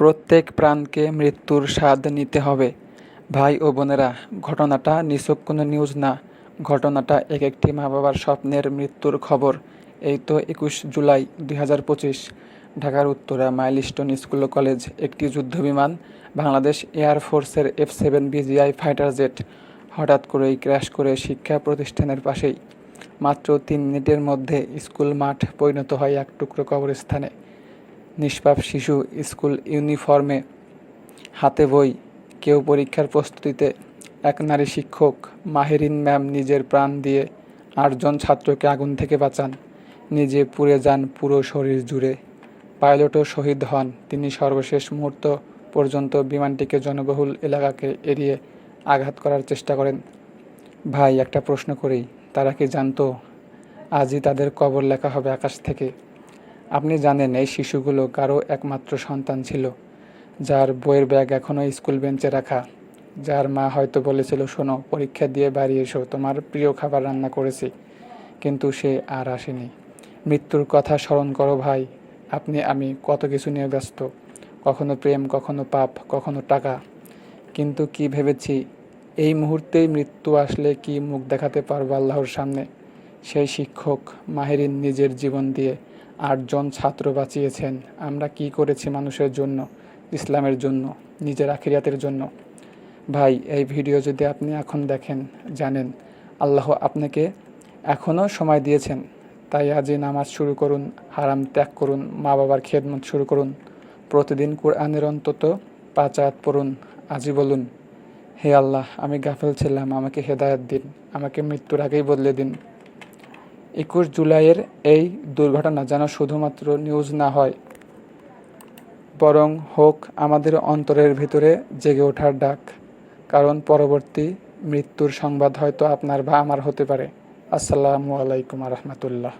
প্রত্যেক প্রাণকে মৃত্যুর স্বাদ নিতে হবে। ভাই ও বোনেরা, ঘটনাটা নিছক কোনো নিউজ না। ঘটনাটা এক একটি মা বাবার স্বপ্নের মৃত্যুর খবর। এই তো একুশ জুলাই দুই হাজার পঁচিশ। ঢাকার উত্তরা মাইলস্টোন স্কুল কলেজ, একটি যুদ্ধবিমান Bangladesh এয়ারফোর্সের F seven BGI fighter jet, হঠাৎ করেই ক্র্যাশ করে শিক্ষা প্রতিষ্ঠানের পাশেই। মাত্র তিন মিনিটের মধ্যে স্কুল মাঠ পরিণত হয় এক টুকরো কবরস্থানে। নিষ্পাপ শিশু স্কুল ইউনিফর্মে হাতে বই। কেউ পরীক্ষার প্রস্তুতিতে এক নারী শিক্ষক মাহেরিন ম্যাম নিজের প্রাণ দিয়ে আটজন ছাত্রকে আগুন থেকে বাঁচান। নিজে পুড়ে যান পুরো শরীর জুড়ে। পাইলটও শহীদ হন। তিনি সর্বশেষ মুহূর্ত পর্যন্ত বিমানটিকে জনবহুল এলাকাকে এড়িয়ে আঘাত করার চেষ্টা করেন। ভাই, একটা প্রশ্ন করেই তারা কি জানতো? আজই তাদের কবর লেখা হবে আকাশ থেকে। আপনি জানেন, এই শিশুগুলো কারও একমাত্র সন্তান ছিল, যার বইয়ের ব্যাগ এখনও স্কুল বেঞ্চে রাখা। যার মা হয়তো বলেছিল, শোনো, পরীক্ষা দিয়ে বাড়ি এসো, তোমার প্রিয় খাবার রান্না করেছি। কিন্তু সে আর আসেনি। মৃত্যুর কথা স্মরণ করো ভাই, আপনি, আমি কত কিছু নিয়ে ব্যস্ত। কখনো প্রেম, কখনো পাপ, কখনো টাকা। কিন্তু কি ভেবেছি, এই মুহূর্তেই মৃত্যু আসলে কি মুখ দেখাতে পারব আল্লাহর সামনে? সেই শিক্ষক মাহেরিন নিজের জীবন দিয়ে আটজন ছাত্র বাঁচিয়েছেন। আমরা কি করেছি মানুষের জন্য, ইসলামের জন্য, নিজের আখিরাতের জন্য? ভাই, এই ভিডিও যদি আপনি এখন দেখেন, জানেন, আল্লাহ আপনাকে এখনও সময় দিয়েছেন। তাই আজই নামাজ শুরু করুন, হারাম ত্যাগ করুন মা বাবার খেদমত শুরু করুন। প্রতিদিন কোরআনের অন্তত পাঁচ আয়াত পড়ুন। আজই বলুন, হে আল্লাহ, আমি গাফেল ছিলাম, আমাকে হেদায়ত দিন, আমাকে মৃত্যুর আগেই বদলে দিন। একুশ জুলাইয়ের এই দুর্ঘটনা যেন শুধুমাত্র নিউজ না হয়, বরং হোক আমাদের অন্তরের ভিতরে জেগে ওঠার ডাক, কারণ পরবর্তী মৃত্যুর সংবাদ হয়তো আপনার বা আমার হতে পারে। আসসালামু আলাইকুম রহমতুল্লাহ।